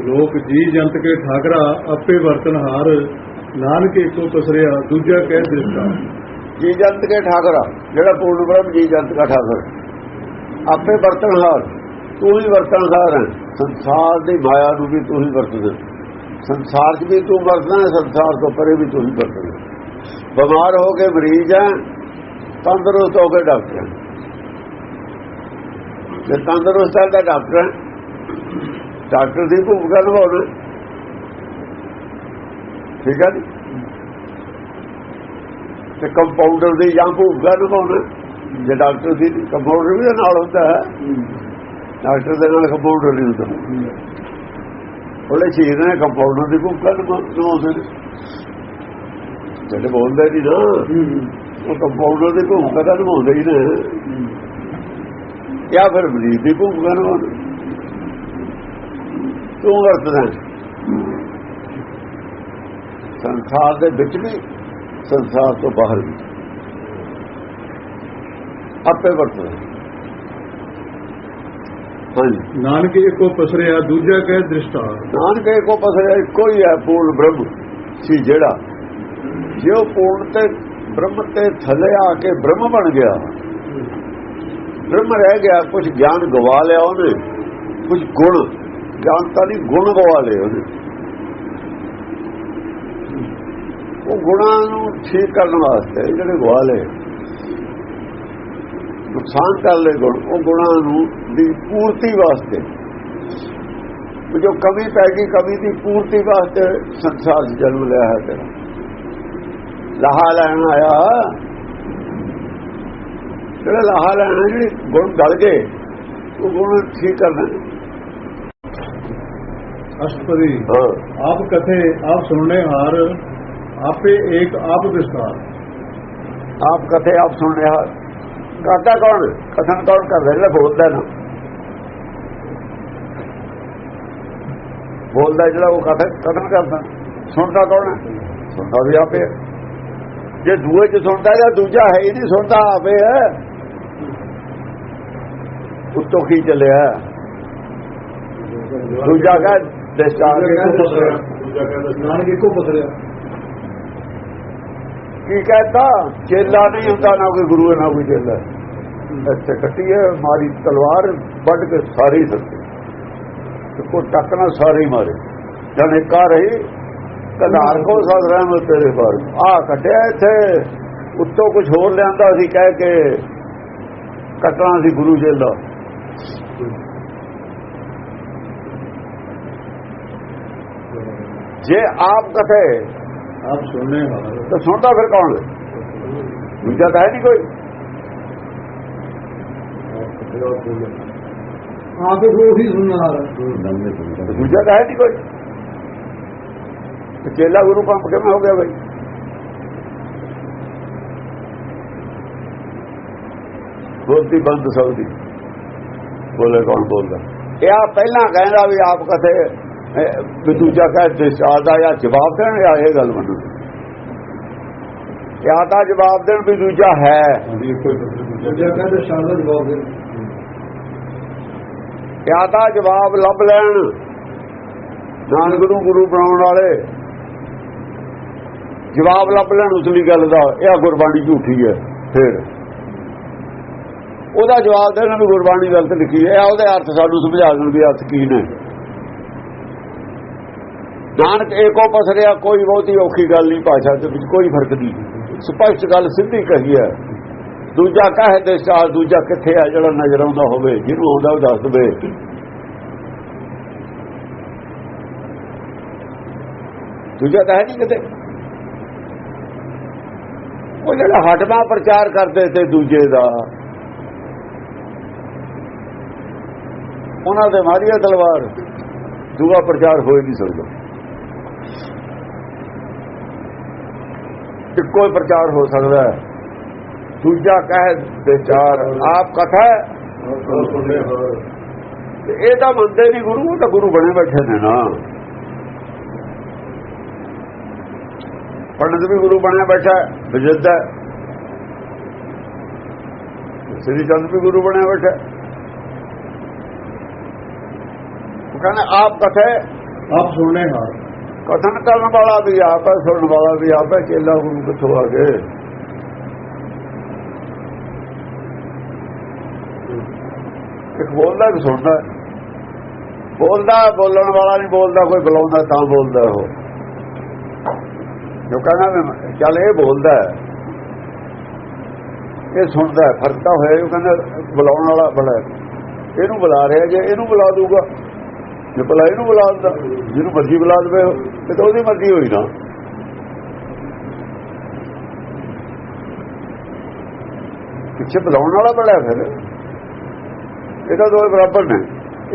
ਲੋਕ ਜੀ ਜੰਤ ਕੇ ਠਾਕਰਾ, ਆਪੇ ਵਰਤਨ ਹਾਰ। ਨਾਨਕ ਏਕੋ ਪਸਰਿਆ ਦੂਜਾ ਕਹਿ ਦ੍ਰਿਸ਼ਟਾ ਜੀ ਜੰਤ ਕੇ ਠਾਕਰਾ, ਜਿਹੜਾ ਪੂਰਨ ਬ੍ਰਹਮ ਜੀ ਜੰਤ ਦਾ ਠਾਕਰ। ਆਪੇ ਵਰਤਨਹਾਰ ਤੂੰ ਹੀ ਵਰਤਨਹਾਰ ਹੈ। ਸੰਸਾਰ ਦੀ ਮਾਇਆ ਨੂੰ ਵੀ ਤੂੰ ਹੀ ਵਰਤਦਾ। ਸੰਸਾਰ 'ਚ ਵੀ ਤੂੰ ਵਰਤਦਾ ਸੰਸਾਰ ਤੋਂ ਪਰੇ ਵੀ ਤੂੰ ਹੀ ਵਰਤਦਾ ਬਿਮਾਰ ਹੋ ਕੇ ਮਰੀਜ਼ ਹੈ, ਤੰਦਰੁਸਤ ਹੋ ਕੇ ਡਾਕਟਰ ਹੈ। ਜੇ ਤੰਦਰੁਸਤ ਹੈ ਤਾਂ ਡਾਕਟਰ ਹੈ। ਡਾਕਟਰ ਦੀ ਭੂਮਿਕਾ ਨਿਭਾਉਣਾ ਠੀਕ ਹੈ ਜੀ? ਤੇ ਕੰਪਾਊਂਡਰ ਦੀ ਜਾਂ ਭੂਮਿਕਾ ਨਿਭਾਉਣਾ ਜੇ ਡਾਕਟਰ ਦੀ ਕੰਪਾਊਂਡਰ ਵੀ ਉਹਦੇ ਨਾਲ ਹੁੰਦਾ ਹੈ, ਡਾਕਟਰ ਦੇ ਨਾਲ ਕੰਪਾਊਂਡਰ ਨਹੀਂ ਹੁੰਦਾ। ਉਹਲੇ ਸ਼ਹੀਦ ਨੇ ਕੰਪਾਊਂਡਰ ਦੀ ਭੂਮਿਕਾ ਨਿਭਾਉਂਦੇ ਨੇ। ਜਿਹੜੇ ਬੋਲਦੇ ਨਹੀਂ ਨਾ, ਉਹ ਕੰਪਾਊਂਡਰ ਦੀ ਭੂਮਿਕਾ ਤਾਂ ਨਿਭਾਉਂਦੇ ਹੀ ਨੇ। ਜਾਂ ਫਿਰ ਮਰੀਜ਼ ਦੀ ਭੂਮਿਕਾ ਨਿਭਾਉਂਦੇ। ਤੂੰ ਵਰਤਦਾ ਸੰਸਾਰ ਦੇ ਵਿੱਚ ਵੀ ਸੰਸਾਰ ਤੋਂ ਬਾਹਰ ਵੀ। ਆਪੇ ਵਰਤਦਾ ਹਾਂਜੀ। ਨਾਨਕ ਏਕੋ ਪਸਰਿਆ ਦੂਜਾ ਕਹਿ ਦ੍ਰਿਸ਼ਟਾ। ਨਾਨਕ ਕੋ ਪਸਰਿਆ ਇੱਕੋ ਹੀ ਹੈ ਪੂਰਨ ਬ੍ਰਹਮ। ਸੀ ਜਿਹੜਾ ਜੇ ਉਹ ਪੂਰਨ ਤੇ ਬ੍ਰਹਮ ਤੇ ਥੱਲੇ ਆ ਕੇ ਬ੍ਰਹਮ ਬਣ ਗਿਆ ਬ੍ਰਹਮ ਰਹਿ ਗਿਆ ਕੁਝ ਗਿਆਨ ਗਵਾ ਲਿਆ ਉਹਨੇ ਕੁਝ ਗੁਣ ਗਿਆਨਤਾ ਨਹੀਂ ਗੁਣ ਗਵਾ ਲਏ ਉਹਨੇ। ਉਹ ਗੁਣਾਂ ਨੂੰ ਠੀਕ ਕਰਨ ਵਾਸਤੇ ਜਿਹੜੇ ਗਵਾ ਲਏ। ਨੁਕਸਾਨ ਕਰ ਲਏ ਗੁਣ, ਉਹ ਗੁਣਾਂ ਨੂੰ ਦੀ ਪੂਰਤੀ ਵਾਸਤੇ। ਜੋ ਕਮੀ ਪੈ ਗਈ, ਕਮੀ ਦੀ ਪੂਰਤੀ ਵਾਸਤੇ ਸੰਸਾਰ 'ਚ ਜਨਮ ਲਿਆ ਹੈ ਤੇਰਾ। ਲਾਹਾ ਲੈਣ ਆਇਆ। ਜਿਹੜਾ ਲਾਹਾ ਲੈਣਾ ਜਿਹੜੀ ਗੁਣ ਗਲ ਗਏ, ਉਹ ਗੁਣ ਠੀਕ ਕਰਨਾ। ਅਸ਼ਟਪਦੀ ਹਾਂ ਆਪ ਕਥੇ ਆਪ ਸੁਣਨੇ ਹਾਰ ਆਪੇ ਏਕ ਆਪ ਵਿਸਤਾਰ ਆਪ ਕਥੇ ਆਪ ਸੁਣ ਰਿਹਾ ਕਰਦਾ ਕੌਣ ਕਥਨ ਕੌਣ ਕਰ ਰਿਹਾ ਬੋਲਦਾ ਨਾ ਬੋਲਦਾ ਜਿਹੜਾ ਉਹ ਕਥਨ ਕਥਨ ਕਰਦਾ ਸੁਣਦਾ ਕੌਣ ਹੈ ਸੁਣਦਾ ਵੀ ਆਪੇ ਹੈ। ਜੇ ਦੂਏ ਚ ਸੁਣਦਾ ਜਾਂ ਦੂਜਾ ਹੈ ਹੀ ਨਹੀਂ ਸੁਣਦਾ ਆਪੇ ਹੈ ਉੱਤੋਂ ਕੀ ਚੱਲਿਆ ਦੂਜਾ ਕਾ ਡਿਸਚਾਰਜ ਨਾਨਕ ਏਕੋ ਪਸਰਿਆ ਕੀ ਕਹਿੰਦਾ ਚੇਲਾ ਨਹੀਂ ਹੁੰਦਾ ਨਾ ਕੋਈ ਗੁਰੂ ਨਾ ਕੋਈ ਚੇਲਾ ਇੱਥੇ ਕੱਟੀ ਹੈ ਮਾਰੀ ਤਲਵਾਰ ਵੱਢ ਕੇ ਸਾਰੇ ਹੀ ਦਿੱਤੇ ਤੇ ਕੋ ਟੱਕਣਾ ਸਾਰੇ ਹੀ ਮਾਰੇ। ਜਦ ਇੱਕਾ ਰਹੀ ਕਧਾਰ ਕੋ ਸਦ ਰਹਿਮਤ ਤੇਰੇ ਪਰ ਆ ਕੱਟਿਆ ਇੱਥੇ। ਉੱਤੋਂ ਕੁਝ ਹੋਰ ਲਿਆਂਦਾ ਸੀ ਕਹਿ ਕੇ ਕੱਟਣਾ ਸੀ ਗੁਰੂ ਚੇਲਾ। ਜੇ ਆਪ ਕਥੇ ਆਪ ਸੁਣਨੇ ਹਾਰ ਤਾਂ ਸੁਣਦਾ ਫਿਰ ਕੌਣ ਦੂਜਾ ਤਾਂ ਹੈ ਨਹੀਂ ਕੋਈ ਆਪੇ ਉਹੀ ਸੁਣਨਾ ਹਾਰ ਦੂਜਾ ਤਾਂ ਹੈ ਨਹੀਂ ਕੋਈ। ਚੇਲਾ ਗੁਰੂ ਪੰਪ ਕਿਵੇਂ ਹੋ ਗਿਆ ਬਈ? ਬੋਲਤੀ ਬੰਦ ਸਕਦੀ ਬੋਲੇ ਕੌਣ ਬੋਲਦਾ? ਇਹ ਆ ਪਹਿਲਾਂ ਕਹਿੰਦਾ ਵੀ ਆਪ ਕਥੇ ਵੀ ਦੂਜਾ ਕਹੇ ਦਾ ਜਾਂ ਜਵਾਬ ਦੇਣ ਜਾਂ ਇਹ ਗੱਲ ਮੰਨੋ ਜਾਂ ਤਾਂ ਜਵਾਬ ਦੇਣ ਵੀ ਦੂਜਾ ਹੈ। ਜਾਂ ਤਾਂ ਜਵਾਬ ਲੱਭ ਲੈਣ। ਨਾਨਕ ਨੂੰ ਗੁਰੂ ਬਣਾਉਣ ਵਾਲੇ। ਜਵਾਬ ਲੱਭ ਲੈਣ ਉਸਲੀ ਗੱਲ ਦਾ। ਇਹ ਗੁਰਬਾਣੀ ਝੂਠੀ ਹੈ ਫਿਰ। ਉਹਦਾ ਜਵਾਬ ਦੇਣ ਵੀ ਗੁਰਬਾਣੀ ਗਲਤ ਲਿਖੀ ਹੈ। ਇਹ ਉਹਦੇ ਅਰਥ ਸਾਨੂੰ ਸਮਝਾ ਦੇਣ ਵੀ ਅਰਥ ਕੀ ਨੇ। ਨਾਨਕ ਏਕੋ ਪਸਰਿਆ ਕੋਈ ਬਹੁਤੀ ਔਖੀ ਗੱਲ ਨਹੀਂ ਭਾਸ਼ਾ ਦੇ ਵਿੱਚ, ਕੋਈ ਫ਼ਰਕ ਨਹੀਂ। ਸਪਸ਼ਟ ਗੱਲ ਸਿੱਧੀ ਕਹੀ ਹੈ। ਦੂਜਾ ਕਹੇ ਦੇ ਸਾਹ ਦੂਜਾ ਕਿੱਥੇ ਆ, ਜਿਹੜਾ ਨਜ਼ਰ ਆਉਂਦਾ ਹੋਵੇ, ਜਿਹਨੂੰ ਆਉਂਦਾ ਉਹ ਦੱਸ ਦਵੇ। ਦੂਜਾ ਤਾਂ ਹੈ ਨਹੀਂ ਕਿਤੇ। ਉਹ ਜਿਹੜਾ ਹਟਵਾ ਪ੍ਰਚਾਰ ਕਰਦੇ ਤੇ ਦੂਜੇ ਦਾ। ਉਹਨਾਂ ਦੇ ਮਾਰੀਆ ਤਲਵਾਰ, ਦੂਆ ਪ੍ਰਚਾਰ ਹੋਏ ਨਹੀਂ ਸਕਦਾ। ਇੱਕੋ ਹੀ ਪ੍ਰਚਾਰ ਹੋ ਸਕਦਾ ਹੈ। ਦੂਜਾ ਕਹੇ ਵਿਚਾਰ, ਆਪ ਕਥਾ ਇਹ ਤਾਂ ਮੰਨਦੇ ਨਹੀਂ ਗੁਰੂ ਤਾਂ ਗੁਰੂ ਬਣੇ ਬੈਠੇ ਨੇ ਨਾ। ਪੰਡਤ ਵੀ ਗੁਰੂ ਬਣਿਆ ਬੈਠਾ ਵਿਜਿੱਤ ਹੈ। ਸ੍ਰੀ ਚੰਦ ਵੀ ਗੁਰੂ ਬਣਿਆ ਬੈਠਾ ਉਹ ਕਹਿੰਦਾ, ਆਪ ਕਥਾ ਆਪ ਸੁਣਨੇ ਹਾਰ ਕਥਨ ਕਰਨ ਵਾਲਾ ਵੀ ਆਪ ਹੈ, ਸੁਣਨ ਵਾਲਾ ਵੀ ਆਪ ਹੈ, ਚੇਲਾ ਗੁਰੂ ਕਿੱਥੋਂ ਆ ਗਏ? ਇੱਕ ਬੋਲਦਾ ਵੀ ਸੁਣਦਾ। ਬੋਲਦਾ, ਬੋਲਣ ਵਾਲਾ ਨਹੀਂ ਬੋਲਦਾ, ਕੋਈ ਬੁਲਾਉਂਦਾ ਤਾਂ ਬੋਲਦਾ ਉਹ। ਜੋ ਕਹਿੰਦਾ ਚੱਲ ਇਹ ਬੋਲਦਾ ਇਹ ਸੁਣਦਾ ਫ਼ਰਕ ਤਾਂ ਹੋਇਆ ਜੋ ਕਹਿੰਦਾ ਬੁਲਾਉਣ ਵਾਲਾ ਬੜਾ ਇਹਨੂੰ ਬੁਲਾ ਰਿਹਾ, ਜੇ ਇਹਨੂੰ ਬੁਲਾ ਦੂਗਾ ਜੇ ਭਲਾ ਇਹਨੂੰ ਬੁਲਾ ਦਿੰਦਾ ਜਿਹਨੂੰ ਮਰਜ਼ੀ ਬੁਲਾ ਦੇਵੇ ਤੇ ਤਾਂ ਉਹਦੀ ਮਰਜ਼ੀ ਹੋਈ ਨਾ। ਪਿੱਛੇ ਬੁਲਾਉਣ ਵਾਲਾ ਬੜਾ ਫਿਰ। ਇਹ ਤਾਂ ਦੋਵੇਂ ਬਰਾਬਰ ਨੇ।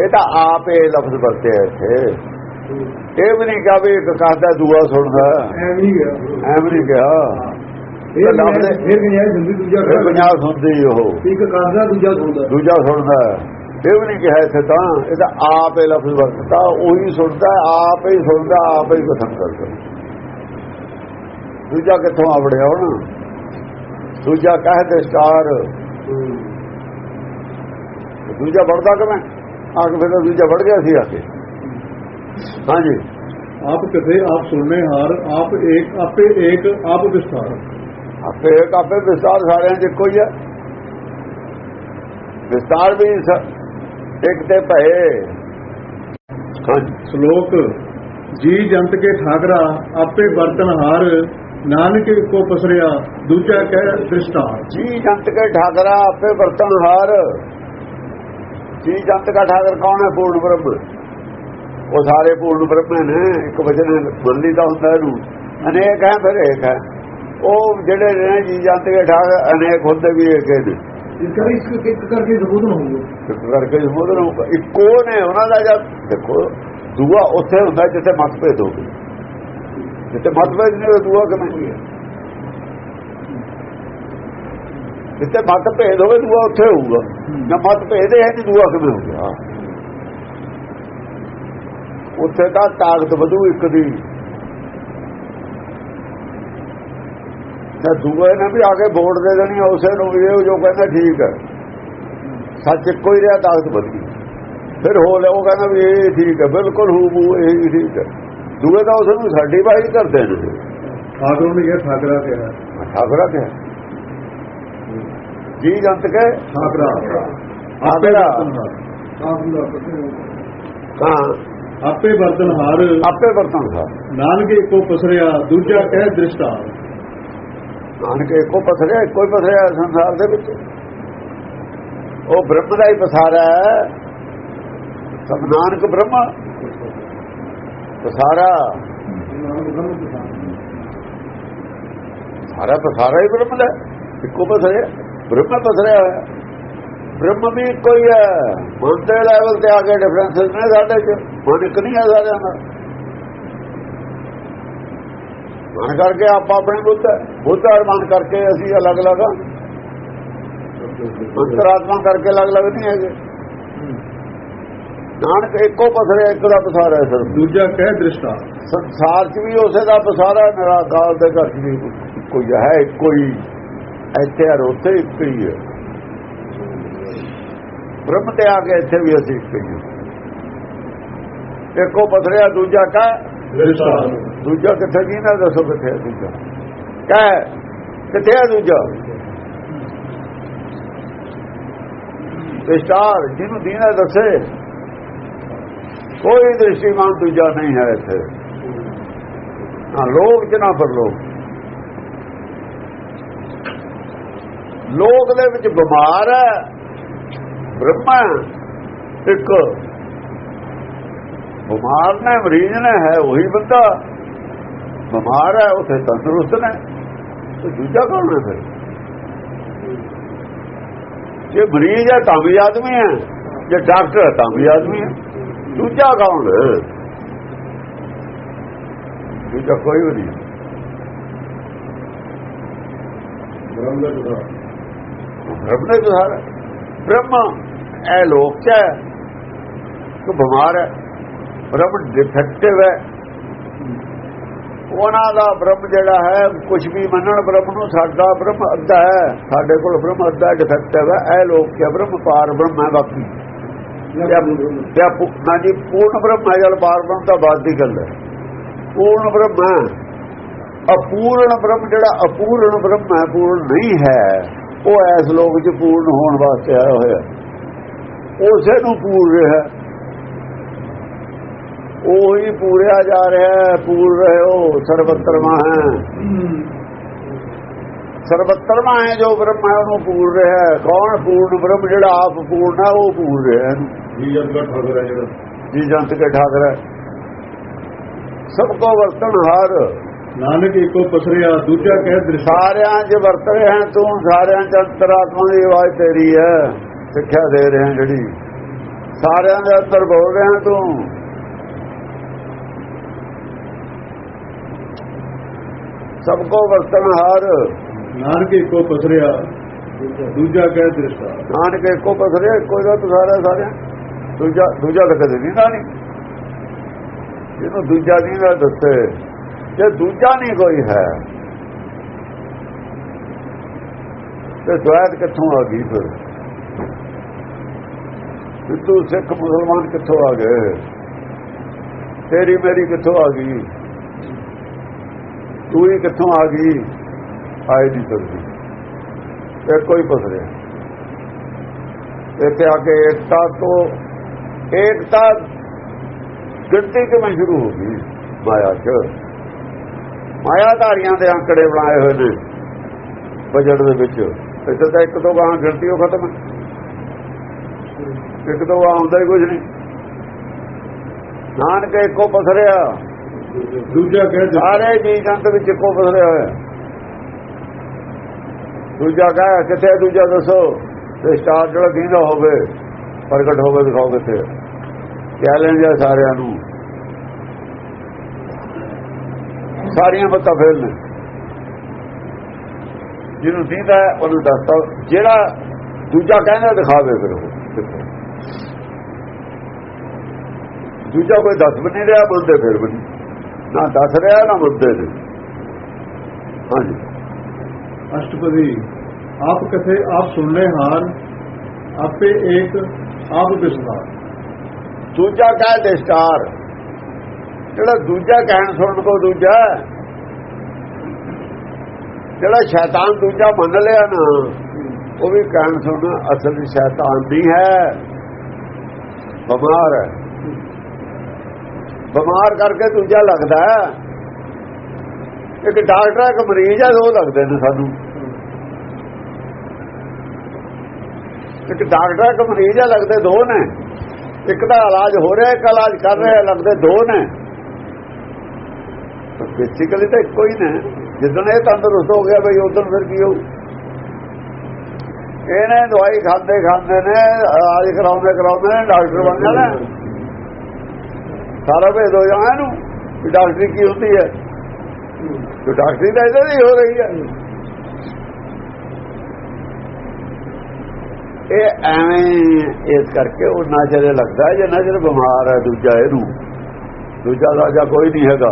ਇਹ ਤਾਂ ਆਪ ਇਹ ਲਫ਼ਜ਼ ਵਰਤਿਆ ਇੱਥੇ। ਇਹ ਵੀ ਨਹੀਂ ਕਹਾ ਵੀ ਇੱਕ ਕਹਦਾ ਦੂਆ ਸੁਣਦਾ। ਐਵੇਂ ਹੀ ਗਿਆ ਐਵੇਂ ਨਹੀਂ ਕਿਹਾ। ਇਹ ਲਫ਼ਜ਼ ਹੈ। ਫਿਰ ਗਿਆ ਸੰਦੀ ਦੂਜਾ ਪੰਜਾਬ ਸੁਣਦੀ ਉਹ। ਇੱਕ ਕਰਦਾ ਦੂਜਾ ਸੁਣਦਾ। ਦੂਜਾ ਸੁਣਦਾ। ਇਹ ਵੀ ਨਹੀਂ ਕਿਹਾ ਇੱਥੇ ਤਾਂ। ਇਹ ਤਾਂ ਆਪ ਇਹ ਲਫ਼ਜ਼ ਵਰਤਦਾ ਉਹੀ ਸੁਣਦਾ ਆਪ ਹੀ ਸੁਣਦਾ ਆਪ ਹੀ ਕਥਨ ਕਰਦਾ। ਦੂਜਾ ਕਿੱਥੋਂ ਆਵੜਿਆ ਹੁਣ? ਦੂਜਾ ਕਹਦੇ ਸਟਾਰ। ਦੂਜਾ ਵੜਦਾ ਕਿਵੇਂ? ਆ ਕੇ ਫਿਰ ਦੂਜਾ ਵੜ ਗਿਆ ਸੀ ਆ ਕੇ। ਹਾਂਜੀ। ਆਪ ਕਥੇ ਆਪ ਸੁਣਨੇ ਹਾਰ ਆਪ ਏਕ ਆਪੇ ਏਕ ਆਪ ਵਿਸਥਾਰ ਆਪੇ ਇੱਕ ਆਪੇ ਵਿਸਤਾਰ ਸਾਰਿਆਂ ਚ ਇੱਕੋ ਹੀ ਹੈ ਵਿਸਤਾਰ ਵੀ ਇੱਕ ਤੇ ਭਏ। ਸ਼ਲੋਕ ਜੀ ਜੰਤ ਕੇ ਠਾਕਰਾ ਆਪੇ ਵਰਤਨ ਹਾਰ ਨਾਨਕ ਕੋ ਪਸਰਿਆ ਦੂਜਾ ਕਹਿ ਦ੍ਰਿਸ਼ਟਾਰ ਜੀ ਜੰਤ ਕੇ ਠਾਕਰਾ ਆਪੇ ਵਰਤਨ ਹਾਰ। ਜੀ ਜੰਤ ਦਾ ਠਾਕਰ ਕੌਣ ਹੈ? ਪੂਰਨ ਬ੍ਰਹਮ। ਉਹ ਸਾਰੇ ਪੂਰਨ ਬ੍ਰਹਮ ਨੇ ਇੱਕ ਵਚਨ ਮੰਨਲੀ ਦਾ ਹੁੰਦਾ ਇਹਨੂੰ। ਅਨੇਕ ਹੈ ਫਿਰ ਇੱਕ ਹੈ। ਉਹ ਜਿਹੜੇ ਨੇ ਜੀ ਜੰਤ ਕੇ ਠਾਕਰ ਅਨੇਕ ਹੁੰਦੇ ਵੀ ਇੱਕ ਹੀ ਨੇ। ਇਸ ਕਰਕੇ ਇੱਕ ਕਰਕੇ ਸੰਬੋਧਨ ਹੋਊਗਾ ਇੱਕ ਕਰਕੇ ਸਮੁੰਦਰ ਹੋਊਗਾ ਇੱਕੋ ਨੇ ਉਹਨਾਂ ਦਾ ਜਦ ਦੇਖੋ, ਦੂਆ ਉੱਥੇ ਹੁੰਦਾ ਜਿੱਥੇ ਮਤਭੇਦ ਹੋਵੇ ਜਿੱਥੇ ਮਤਭੇਦ ਨਹੀਂ ਹੋਵੇ ਦੂਆ ਕਿਵੇਂ? ਹੈ ਜਿੱਥੇ ਮਤਭੇਦ ਹੋਵੇ, ਦੂਆ ਉੱਥੇ ਹੋਊਗਾ। ਨਾ ਮਤਭੇਦ ਹੈ ਨਹੀਂ ਦੂਆ ਕਿਵੇਂ ਹੋਊਗਾ ਉੱਥੇ ਤਾਂ ਤਾਕਤ ਵਧੂ ਇੱਕ ਦੀ। ਨਾ ਦੂਏ ਨੇ ਵੀ ਆ ਕੇ ਵੋਟ ਦੇ ਦੇਣੀ ਉਸੇ ਨੂੰ ਵੀ ਇਹ ਜੋ ਕਹਿੰਦਾ ਠੀਕ ਹੈ। ਸੱਚ ਇੱਕੋ ਹੀ ਰਿਹਾ ਤਾਕਤ ਗਈ ਫਿਰ ਹੋ ਲਿਆ ਉਹ ਕਹਿੰਦਾ ਵੀ ਇਹ ਠੀਕ ਹੈ ਬਿਲਕੁਲ ਹੂ ਬੂ ਇਹ ਠੀਕ ਹੈ। ਦੂਏ ਤਾਂ ਉਸ ਨੂੰ ਸਾਡੀ ਬਾਈ ਕਰਦੇ ਨੇ। ਠਾਕਰੋਂ ਨੇ ਕਿਹਾ ਠਾਕਰਾ ਕਿਹਾ। ਠਾਕਰਾ ਕੇ ਜੀ ਜੰਤ ਕੇ? ਠਾਕਰਾ। ਹਾਰ। ਹਾਂ। ਆਪੇ ਵਰਤਨ ਹਾਰ। ਆਪੇ ਵਰਤਨ ਦਾ ਨਾਨਕ ਕੋ ਪਸਰਿਆ ਦੂਜਾ ਕਹਿ ਦ੍ਰਿਸ਼ਟਾਰ ਨਾਨਕ ਇੱਕੋ ਪਸਰਿਆ ਇੱਕੋ ਹੀ ਪਸਰਿਆ ਸੰਸਾਰ ਦੇ ਵਿੱਚ। ਉਹ ਬ੍ਰਹਮ ਦਾ ਹੀ ਪਸਾਰਾ ਹੈ। ਸਭ ਨਾਨਕ ਬ੍ਰਹਮਾ। ਪਸਾਰਾ। ਸਾਰਾ ਪਸਾਰਾ ਹੀ ਬ੍ਰਹਮ ਦਾ ਇੱਕੋ ਪਸਰਿਆ ਬ੍ਰਹਮ ਪਸਰਿਆ ਹੋਇਆ। ਬ੍ਰਹਮ ਵੀ ਇੱਕੋ ਹੀ ਹੈ। ਮਨ ਦੇ ਲੈਵਲ ਤੇ ਆ ਕੇ ਡਿਫਰੈਂਸਸ ਨੇ ਸਾਡੇ ਚ। ਮਨ ਇੱਕ ਨਹੀਂ ਹੈ ਸਾਰਿਆਂ ਦਾ ਮਨ ਕਰਕੇ ਆਪ ਆਪਣੇ ਬੁੱਧ ਹੈ ਬੁੱਧ ਔਰ ਮਨ ਕਰਕੇ ਅਸੀਂ ਅਲੱਗ-ਅਲੱਗ ਹਾਂ ਅੰਤਰਾਤਮਾ ਕਰਕੇ ਅਲੱਗ-ਅਲੱਗ ਨਹੀਂ ਹੈਗੇ। ਨਾਨਕ ਇੱਕੋ ਪਸਰਿਆ ਇੱਕ ਦਾ ਪਸਾਰਾ ਹੈ ਸਿਰਫ। ਦੂਜਾ ਕਹਿ ਦ੍ਰਿਸ਼ਟਾਰ ਸੰਸਾਰ 'ਚ ਵੀ ਉਸੇ ਦਾ ਪਸਾਰਾ ਨਿਰਾਕਾਰ ਦੇ ਘਰ 'ਚ ਵੀ ਇੱਕੋ ਹੀ ਹੈ ਇੱਕੋ ਹੀ। ਇੱਥੇ ਔਰ ਉੱਥੇ ਇੱਕੋ ਹੀ ਹੈ। ਬ੍ਰਹਮ ਤੇ ਆ ਕੇ ਇੱਥੇ ਵੀ ਅਸੀਂ ਇੱਕੋ ਹੀ ਹਾਂ। ਇੱਕੋ ਪਸਰਿਆ ਦੂਜਾ ਕਾ ਦ੍ਰਿਸ਼ਟਾਰ ਦੂਜਾ ਕਿੱਥੇ ਜੀ ਨਾ ਦੱਸੋ ਕਿੱਥੇ ਹੈ ਦੂਜਾ? ਕਹਿ, ਕਿੱਥੇ ਹੈ ਦੂਜਾ? ਵਿਸਤਾਰ ਜਿਹਨੂੰ ਦੀਨਾ ਦੱਸੇ। ਕੋਈ ਦ੍ਰਿਸ਼ਟੀਮਾਨ ਦੂਜਾ ਨਹੀਂ ਹੈ ਇੱਥੇ। ਨਾ ਲੋਕ ਜਨਾ ਪਰ ਲੋਕ ਲੋਕ ਦੇ ਵਿੱਚ ਬਿਮਾਰ ਹੈ। ਬ੍ਰਹਮਾ ਇੱਕ ਬਿਮਾਰ ਨੇ, ਮਰੀਜ਼ ਨੇ, ਹੈ ਉਹੀ ਬੰਦਾ। ਬਿਮਾਰ ਹੈ ਉਥੇ ਤੰਦਰੁਸਤ ਨੇ ਤੇ ਦੂਜਾ ਕੌਣ ਹੈ ਫਿਰ ਜੇ ਮਰੀਜ਼ ਹੈ ਤਾਂ ਵੀ ਆਦਮੀ ਹੈ ਜੇ ਡਾਕਟਰ ਹੈ ਤਾਂ ਵੀ ਆਦਮੀ ਹੈ ਦੂਜਾ ਕੌਣ ਹੈ ਦੂਜਾ ਕੋਈ ਵੀ ਨਹੀਂ ਬ੍ਰਹਮ ਦਾ ਜੁਦਾ ਬ੍ਰਹਮ ਦੇ ਵਿਹਾਰ ਬ੍ਰਹਮ ਇਹ ਲੋਕ ਚ ਹੈ ਕਿ ਬਿਮਾਰ ਹੈ ਬ੍ਰਹਮ ਡਿਫੈਕਟਿਵ ਹੈ ਉਹਨਾਂ ਦਾ ਬ੍ਰਹਮ ਜਿਹੜਾ ਹੈ ਕੁਝ ਵੀ ਮੰਨਣ ਬ੍ਰਹਮ ਨੂੰ ਸਾਡਾ ਬ੍ਰਹਮ ਅੱਧਾ ਹੈ। ਸਾਡੇ ਕੋਲ ਬ੍ਰਹਮ ਅੱਧਾ ਡਿਫੈਕਟਿਵ ਹੈ ਇਹ ਲੋਕ ਕਿ ਬ੍ਰਹਮ ਪਾਰ ਬ੍ਰਹਮ ਹੈ ਬਾਕੀ। ਆਪੂ- ਨਾ ਜੀ ਪੂਰਨ ਬ੍ਰਹਮ ਹੈ ਜਲ ਬਾਰ ਬ੍ਰਹਮ ਤਾਂ ਬਾਤ ਦੀ ਗੱਲ ਹੈ। ਪੂਰਨ ਬ੍ਰਹਮ ਹੈ। ਅਪੂਰਨ ਬ੍ਰਹਮ ਜਿਹੜਾ ਅਪੂਰਨ ਬ੍ਰਹਮ ਹੈ ਪੂਰਨ ਨਹੀਂ ਹੈ ਉਹ ਐਸ ਲੋਕ ਚ ਪੂਰਨ ਹੋਣ ਵਾਸਤੇ ਆਇਆ ਹੋਇਆ। ਉਸੇ ਨੂੰ ਪੂਰ ਰਿਹਾ। ਉਹੀ ਪੂਰਿਆ ਜਾ ਰਿਹਾ ਹੈ ਪੂਰ ਰਹੇ ਹੋ ਸਰਬਤਰਮਾ ਹੈ। ਸਰਬਤਰਮਾ ਹੈ ਜੋ ਬ੍ਰਹਮ ਹੈ ਉਹਨੂੰ ਪੂਰ ਰਿਹਾ ਹੈ। ਕੌਣ ਪੂਰਨ ਬ੍ਰਹਮ ਜਿਹੜਾ ਆਪ ਪੂਰਨ ਹੈ ਉਹ ਪੂਰ ਰਿਹਾ ਹੈ। ਜੀ ਜਦ ਦਾ ਠਾਕਰ ਹੈ ਜਿਹੜਾ। ਜੀ ਜੰਤ ਕੇ ਠਾਕਰ ਹੈ। ਸਭ ਕੋ ਵਰਤਨ ਹਾਰ। ਨਾਨਕ ਇੱਕੋ ਪਸਰਿਆ ਦੂਜਾ ਕਹਿ ਦ੍ਰਿਸ਼ਾ ਸਾਰਿਆਂ 'ਚ ਵਰਤ ਰਿਹਾ ਤੂੰ ਸਾਰਿਆਂ 'ਚ ਅੰਤਰਾਤਮਾ ਦੀ ਆਵਾਜ਼ ਤੇਰੀ ਹੈ। ਸਿੱਖਿਆ ਦੇ ਰਿਹਾ ਜਿਹੜੀ। ਸਾਰਿਆਂ ਦੇ ਅੰਦਰ ਬੋਲ ਰਿਹਾ ਤੂੰ। ਸਭ ਕੋ ਵਰਤਨ ਹਾਰ ਨਾਨਕ ਇੱਕੋ ਪਸਰਿਆ ਦੂਜਾ ਕਹਿ ਦ੍ਰਿਸ਼ਾ ਨਾਨਕ ਇੱਕੋ ਪਸਰਿਆ ਕੋਈ ਦਾ ਸਾਰਾ ਸਾਰਿਆਂ ਦੂਜਾ ਦੂਜਾ ਤਾਂ ਕਦੇ ਨਹੀਂ ਨਾ ਨਹੀਂ ਇਹਨੂੰ ਦੂਜਾ ਨਹੀਂ ਨਾ ਦੱਸੇ ਜੇ ਦੂਜਾ ਨਹੀਂ ਕੋਈ ਹੈ ਤੇ ਦੁਆਇਤ ਕਿੱਥੋਂ ਆ ਗਈ ਫਿਰ ਹਿੰਦੂ ਸਿੱਖ ਮੁਸਲਮਾਨ ਕਿੱਥੋਂ ਆ ਗਏ ਤੇਰੀ ਮੇਰੀ ਕਿੱਥੋਂ ਆ ਗਈ ਤੂੰ ਹੀ ਕਿੱਥੋਂ ਆ ਗਈ? ਆਏ ਦੀ ਸਕਦੀ ਇਹ ਕੋਈ ਪਸਰਿਆ ਇੱਥੇ ਆ ਕੇ ਏਕਤਾ ਤੋਂ ਏਕਤਾ ਗਿਣਤੀ ਕਿਵੇਂ ਸ਼ੁਰੂ ਹੋ ਗਈ? ਮਾਇਆ ਚ। ਮਾਇਆਧਾਰੀਆਂ ਦੇ ਅੰਕੜੇ ਬਣਾਏ ਹੋਏ ਨੇ ਬਜਟ ਦੇ ਵਿੱਚ। ਇੱਥੇ ਤਾਂ ਇੱਕ ਤੋਂ ਗਾਂ ਗਿਣਤੀ ਉਹ ਖਤਮ ਹੈ। ਇੱਕ ਤੋਂ ਆਉਂਦਾ ਹੀ ਕੁਝ ਨਹੀਂ। ਨਾਨਕ ਇੱਕੋ ਪਸਰਿਆ ਦੂਜਾ ਕਹਿ ਸਾਰੇ ਜੀ ਜੰਤ ਵਿੱਚ ਇੱਕੋ ਪਸਰਿਆ ਹੋਇਆ। ਦੂਜਾ ਕਹਿ ਕਿੱਥੇ ਦੂਜਾ ਦੱਸੋ? ਤੇ ਸਟਾਰ ਜਿਹੜਾ ਦੀਦਾ ਹੋਵੇ, ਪ੍ਰਗਟ ਹੋਵੇ ਦਿਖਾਓ ਕਿੱਥੇ ਹੈ। ਕਹਿ ਲੈਂਦੇ ਸਾਰਿਆਂ ਨੂੰ। ਸਾਰੀਆਂ ਬੱਤਾਂ ਫੇਲ ਨੇ। ਜਿਹਨੂੰ ਦੀਦਾ ਉਹਨੂੰ ਦੱਸਦਾ ਜਿਹੜਾ ਦੂਜਾ ਕਹਿੰਦਾ ਦਿਖਾਵੇ ਫਿਰ ਉਹ। ਕਿੱਥੇ। ਦੂਜਾ ਕੋਈ ਦੱਸ ਵੀ ਨਹੀਂ ਰਿਹਾ, ਬੋਲਦੇ ਫਿਰ ਵੀ ਨਹੀਂ। ਨਾ ਦੱਸ ਰਿਹਾ ਨਾ ਬੰਦੇ ਨੇ ਹਾਂਜੀ। ਅਸ਼ਟਪਦੀ ਆਪ ਕਥੇ ਆਪ ਸੁਣਨੇ ਹਾਰ ਆਪੇ ਏਕ ਆਪ ਵਿਸਥਾਰ ਦੂਜਾ ਕਹਿ ਦੇ ਸਟਾਰ। ਜਿਹੜਾ ਦੂਜਾ ਕਹਿਣ ਸੁਣਨ ਕੋ ਦੂਜਾ। ਜਿਹੜਾ ਸ਼ੈਤਾਨ ਦੂਜਾ ਮੰਨ ਲਿਆ ਨਾ ਉਹ ਵੀ ਕਹਿਣ ਸੁਣ ਅਸਲ ਸ਼ੈਤਾਨ ਨਹੀਂ ਹੈ। ਬਿਮਾਰ ਹੈ। ਬਿਮਾਰ ਕਰਕੇ ਦੂਜਾ ਲੱਗਦਾ ਇੱਕ ਡਾਕਟਰ ਇੱਕ ਮਰੀਜ਼ ਹੈ, ਦੋ ਲੱਗਦੇ ਨੇ ਸਾਨੂੰ। ਇੱਕ ਡਾਕਟਰ ਇੱਕ ਮਰੀਜ਼ ਹੈ, ਲੱਗਦੇ ਦੋ ਨੇ। ਇੱਕ ਦਾ ਇਲਾਜ ਹੋ ਰਿਹਾ, ਇੱਕ ਇਲਾਜ ਕਰ ਰਿਹਾ, ਲੱਗਦੇ ਦੋ ਨੇ। ਬੇਸਿਕਲੀ ਤਾਂ ਇੱਕੋ ਹੀ ਨੇ। ਜਿੱਦਣ ਇਹ ਤੰਦਰੁਸਤ ਹੋ ਗਿਆ, ਬਈ ਉਦੋਂ ਫਿਰ ਕੀ ਹੋਊ? ਇਹਨੇ ਦਵਾਈ ਖਾਂਦੇ ਖਾਂਦੇ ਨੇ, ਇਲਾਜ ਕਰਾਉਂਦੇ ਕਰਾਉਂਦੇ ਨੇ, ਡਾਕਟਰ ਬਣ ਜਾਣਾ। ਸਾਰਾ ਭੇਦ ਹੋ ਜਾਣਾ ਇਹਨੂੰ ਡਾਕਟਰੀ ਕੀ ਹੁੰਦੀ ਹੈ। ਤੇ ਡਾਕਟਰੀ ਤਾਂ ਇਹਦੇ ਹੀ ਹੋ ਰਹੀ ਹੈ। ਇਹ ਐਵੇਂ ਇਸ ਕਰਕੇ ਉਹ ਨਜ਼ਰ ਲੱਗਦਾ ਜੇ ਨਾ ਚਿਰ ਬਿਮਾਰ ਹੈ ਦੂਜਾ ਇਹਨੂੰ। ਦੂਜਾ ਦਾ ਜਾਂ ਕੋਈ ਨਹੀਂ ਹੈਗਾ।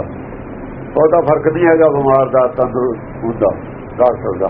ਉਹਦਾ ਫ਼ਰਕ ਨਹੀਂ ਹੈਗਾ ਬਿਮਾਰ ਦਾ, ਤੰਦਰੁਸਤ ਹੁੰਦਾ, ਡਾਕਟਰ ਦਾ।